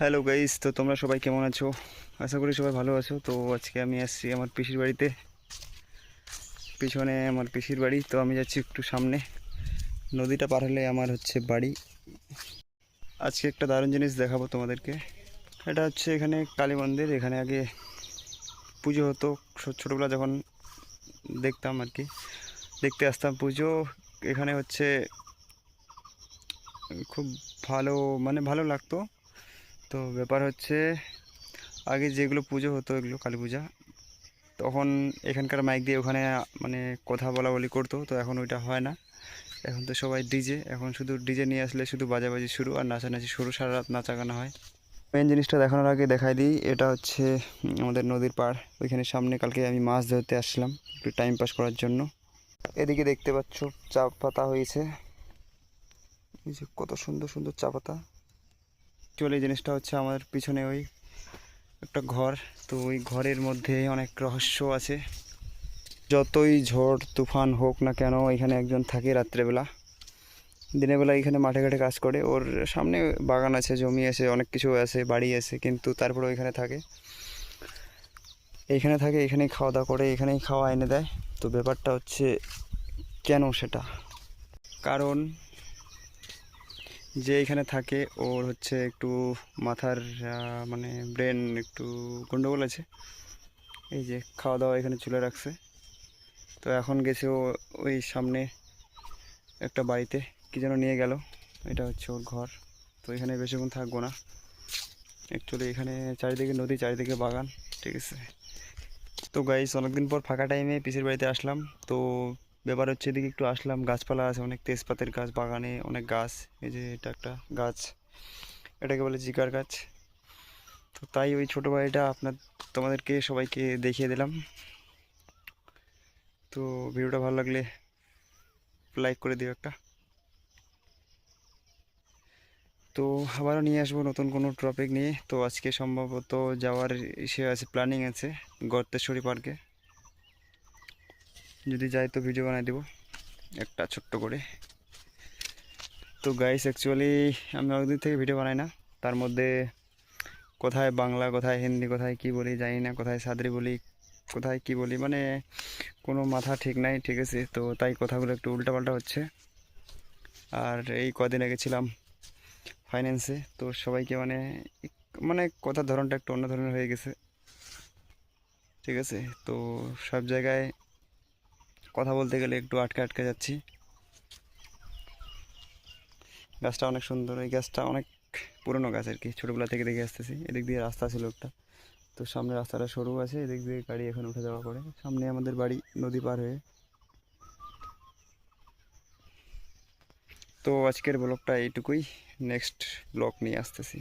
Hello guys তো তোমরা সবাই কেমন আছো? আশা করি সবাই ভালো আছো। তো আজকে আমি আসছি আমার পিসির বাড়িতে। পিছনে আমার পিসির বাড়ি। তো আমি যাচ্ছি একটু সামনে। নদীটা পার হলে আমার হচ্ছে বাড়ি। আজকে একটা দারুণ জিনিস দেখাবো তোমাদেরকে। এটা হচ্ছে এখানে কালী মন্দির। এখানে আগে পুজো হতো। ছোটোবেলা যখন দেখতাম আর কি। দেখতে আসতাম পুজো। এখানে হচ্ছে খুব ভালো মানে ভালো লাগতো। তো ব্যাপার হচ্ছে, আগে যেগুলো পুজো হতো, এগুলো কালী পূজা, তখন এখানকার মাইক দিয়ে ওখানে মানে কথা বলা বলি করতো, তো এখন ওইটা হয় না। এখন তো সবাই ডিজে এখন শুধু ডিজে নিয়ে আসলে শুধু বাজাবাজি শুরু আর নাচানাচি শুরু, সারা রাত নাচা গানা হয়। মেন জিনিসটা দেখানোর আগে দেখাই দিই, এটা হচ্ছে আমাদের নদীর পাড়, ওইখানে সামনে কালকে আমি মাছ ধরতে আসছিলাম, একটু টাইম পাস করার জন্য। এদিকে দেখতে পাচ্ছ চা পাতা হয়েছে। এই যে কত সুন্দর সুন্দর চা পাতা। অ্যাকচুয়ালি জিনিসটা হচ্ছে আমার পিছনে ওই একটা ঘর। তো ওই ঘরের মধ্যে অনেক রহস্য আছে। যতই ঝড়, তুফান হোক না কেন, এখানে একজন থাকে রাত্রেবেলা। দিনের বেলা এখানে মাঠে ঘাটে কাজ করে। ওর সামনে বাগান আছে, জমি আছে, অনেক কিছু আছে, বাড়ি আছে, কিন্তু তারপরে ওইখানে থাকে। এইখানে থাকে, এখানেই খাওয়া দাওয়া করে, এখানেই খাওয়া এনে দেয়। তো ব্যাপারটা হচ্ছে কেন সেটা? কারণ যে এখানে থাকে, ওর হচ্ছে একটু মাথার মানে ব্রেন একটু গন্ডগোল আছে। এই যে খাওয়া দাওয়া এখানে চুলে রাখছে। তো এখন গেছে ও ওই সামনে একটা বাড়িতে, কি যেন নিয়ে গেল। এটা হচ্ছে ওর ঘর। তো এখানে বেশিক্ষণ থাকব না। অ্যাকচুয়ালি এখানে চারিদিকে নদী, চারিদিকে বাগান, ঠিক আছে। তো গাইস অনেকদিন পর ফাঁকা টাইমে পিসির বাড়িতে আসলাম। তো ব্যাপার হচ্ছে এদিকে একটু আসলাম, গাছপালা আছে, অনেক তেজপাতের গাছ, বাগানে অনেক গাছ, এই যে এটা একটা গাছ, এটাকে বলে জিকার গাছ। তো তাই ওই ছোটো বাড়িটা আপনার, তোমাদেরকে সবাইকে দেখিয়ে দিলাম। তো ভিডিওটা ভালো লাগলে লাইক করে দিও একটা। তো আবারও নিয়ে আসব নতুন কোনো টপিক নিয়ে। তো আজকে সম্ভবত যাওয়ার ইসে আছে প্ল্যানিং আছে, গর্তেশ্বরী পার্কে যদি যাই তো ভিডিও বানাই দেবো। একটা ছোট্ট করে। তো গাইস অ্যাকচুয়ালি আমি অনেকদিন থেকে ভিডিও বানাই না। তার মধ্যে কোথায় বাংলা, কোথায় হিন্দি, কোথায় কি বলি জানি না, কোথায় সাদরি বলি, কোথায় কি বলি মানে কোনো মাথা ঠিক নাই, ঠিক আছে। তো তাই কথাগুলো একটু উল্টাপাল্টা হচ্ছে। আর এই কদিন আগে ছিলাম ফাইন্যান্সে তো সবাইকে মানে মানে কথার ধরনটা একটু অন্য ধরনের হয়ে গেছে। ঠিক আছে? তো সব জায়গায় কথা বলতে গেলে একটু আটকে আটকে যাচ্ছি। গাছটা অনেক সুন্দর, এই গাছটা অনেক পুরনো গাছ আর কি, ছোটোবেলা থেকে দেখে আসতেছি। এদিক দিয়ে রাস্তা ছিল একটা, তো সামনে রাস্তাটা সরু আছে, এদিক দিয়ে গাড়ি এখন উঠে যাওয়া করে। সামনে আমাদের বাড়ি, নদী পার হয়ে। তো আজকের ব্লগটা এইটুকুই, নেক্সট ব্লগ নিয়ে আসতেছি।